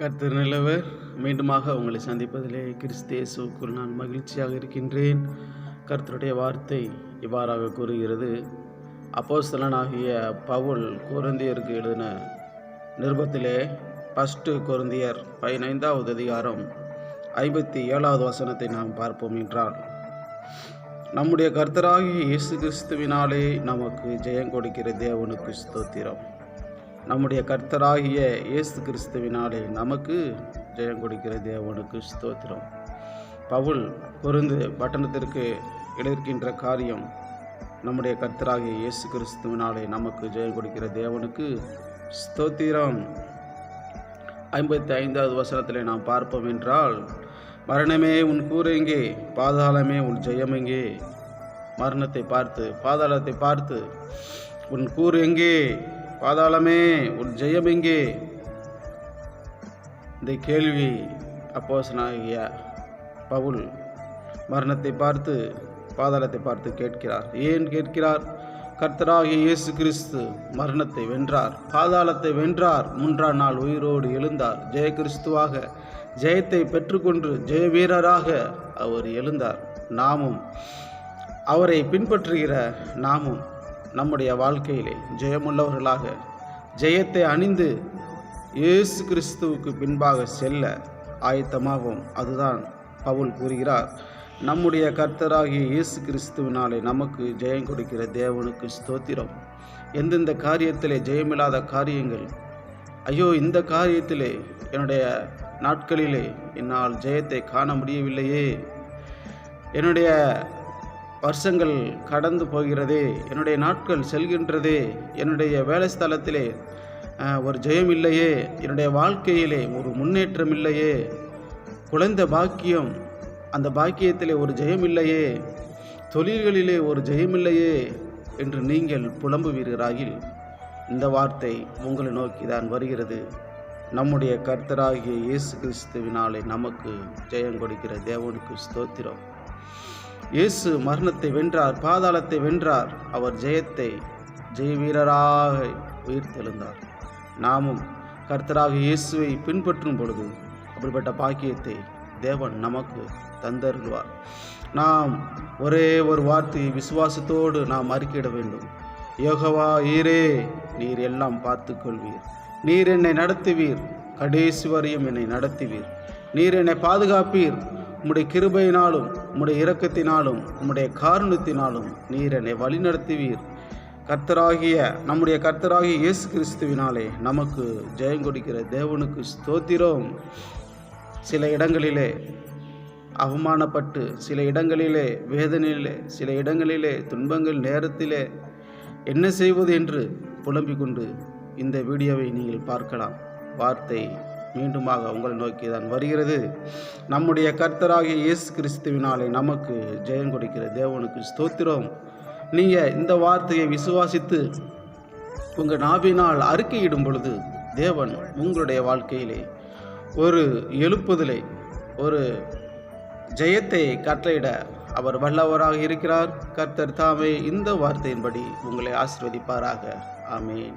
கர்த்தர் நிலவர் மீண்டுமாக உங்களை சந்திப்பதிலே கிறிஸ்தேசுக்குள் நான் மகிழ்ச்சியாக இருக்கின்றேன். கர்த்தருடைய வார்த்தை இவ்வாறாக கூறுகிறது. அப்போஸ்தலனாகிய பவுல் குருந்தியருக்கு எழுதின நிருபத்திலே ஃபஸ்ட்டு குருந்தியர் பதினைந்தாவது அதிகாரம் ஐம்பத்தி ஏழாவது வசனத்தை நாம் பார்ப்போம் என்றால் நம்முடைய கர்த்தராகிய இயேசு கிறிஸ்துவினாலே நமக்கு ஜெயம் கொடுக்கிற தேவனுக்கு ஸ்தோத்திரம். நம்முடைய கர்த்தராகிய இயேசு கிறிஸ்துவினாலே நமக்கு ஜெயம் கொடுக்கிற தேவனுக்கு ஸ்தோத்திரம். பவுல் பொருந்து பட்டணத்திற்கு எழுதிருக்கின்ற காரியம் நம்முடைய கர்த்தராகிய இயேசு கிறிஸ்துவினாலே நமக்கு ஜெயம் கொடுக்கிற தேவனுக்கு ஸ்தோத்திரம். ஐம்பத்தி ஐந்தாவது வசனத்தில் நாம் பார்ப்போம் என்றால் மரணமே உன் கூறு எங்கே? பாதாளமே உன் ஜெயம் எங்கே? மரணத்தை பார்த்து பாதாளத்தை பார்த்து உன் கூறு எங்கே? பாதாளமே உன் ஜெயம் எங்கே? இந்த கேள்வி அப்போசனாகிய பவுல் மரணத்தை பார்த்து பாதாளத்தை பார்த்து கேட்கிறார். ஏன் கேட்கிறார்? கர்த்தராகிய இயேசு கிறிஸ்து மரணத்தை வென்றார் பாதாளத்தை வென்றார் மூன்றாம் நாள் உயிரோடு எழுந்தார். ஜெய கிறிஸ்துவாக ஜெயத்தை பெற்றுக்கொண்டு ஜெய வீரராக அவர் எழுந்தார். நாமும் அவரை பின்பற்றுகிற நாமும் நம்முடைய வாழ்க்கையிலே ஜெயமுள்ளவர்களாக ஜெயத்தை அணிந்து இயேசு கிறிஸ்துவுக்கு பின்பாக செல்ல ஆயத்தமாகும் அதுதான் பவுல் கூறுகிறார். நம்முடைய கர்த்தராகிய இயேசு கிறிஸ்துவினாலே நமக்கு ஜெயம் கொடுக்கிற தேவனுக்கு ஸ்தோத்திரம். எந்தெந்த காரியத்திலே ஜெயமில்லாத காரியங்கள் ஐயோ இந்த காரியத்திலே என்னுடைய நாட்களிலே என்னால் ஜெயத்தை காண முடியவில்லையே. என்னுடைய வருஷங்கள் கடந்து போகிறதே என்னுடைய நாட்கள் செல்கின்றதே என்னுடைய வேலை ஸ்தலத்திலே ஒரு ஜெயம் இல்லையே என்னுடைய வாழ்க்கையிலே ஒரு முன்னேற்றம் இல்லையே குழந்தை பாக்கியம் அந்த பாக்கியத்திலே ஒரு ஜெயம் இல்லையே தொழில்களிலே ஒரு ஜெயம் இல்லையே என்று நீங்கள் புலம்புவீர்களாகில் இந்த வார்த்தை உங்களை நோக்கி தான் வருகிறது. நம்முடைய கர்த்தராகிய இயேசு கிறிஸ்துவினாலே நமக்கு ஜெயம் கொடுக்கிற தேவனுக்கு ஸ்தோத்திரம். இயேசு மரணத்தை வென்றார் பாதாளத்தை வென்றார். அவர் ஜெயத்தை ஜெய வீரராக உயிர்த்தெழுந்தார். நாமும் கர்த்தராக இயேசுவை பின்பற்றும் பொழுது அப்படிப்பட்ட பாக்கியத்தை தேவன் நமக்கு தந்தருள்வார். நாம் ஒரே ஒரு வார்த்தையை விசுவாசத்தோடு நாம் அறிக்கையிட வேண்டும். யோகவா ஈரே நீர் எல்லாம் பார்த்து கொள்வீர் நீர் என்னை நடத்துவீர் கடைசி வரையும் என்னை நடத்துவீர். நீர் என்னை பாதுகாப்பீர். உம்முடைய கிருபையினாலும் உம்முடைய இரக்கத்தினாலும் உம்முடைய காரணத்தினாலும் நீர் என்னை வழிநடத்துவீர். கர்த்தராகிய நம்முடைய கர்த்தராகிய இயேசு கிறிஸ்துவினாலே நமக்கு ஜெயம் கொடுக்கிற தேவனுக்கு ஸ்தோத்திரம். சில இடங்களிலே அவமானப்பட்டு சில இடங்களிலே வேதனையிலே சில இடங்களிலே துன்பங்கள் நேரத்திலே என்ன செய்வது என்று புலம்பிக் கொண்டு இந்த வீடியோவை நீங்கள் பார்க்கலாம். வார்த்தை மீண்டுமாக உங்களை நோக்கி தான் வருகிறது. நம்முடைய கர்த்தராகிய இயேசு கிறிஸ்துவினாலே நமக்கு ஜெயம் கொடுக்கிற தேவனுக்கு ஸ்தோத்திரம். நீங்கள் இந்த வார்த்தையை விசுவாசித்து உங்கள் நாவினால் அறிக்கையிடும் பொழுது தேவன் உங்களுடைய வாழ்க்கையிலே ஒரு எழுப்புதலை ஒரு ஜெயத்தை கட்டளையிட அவர் வல்லவராக இருக்கிறார். கர்த்தர் தாமே இந்த வார்த்தையின்படி உங்களை ஆசிர்வதிப்பாராக. ஆமேன்.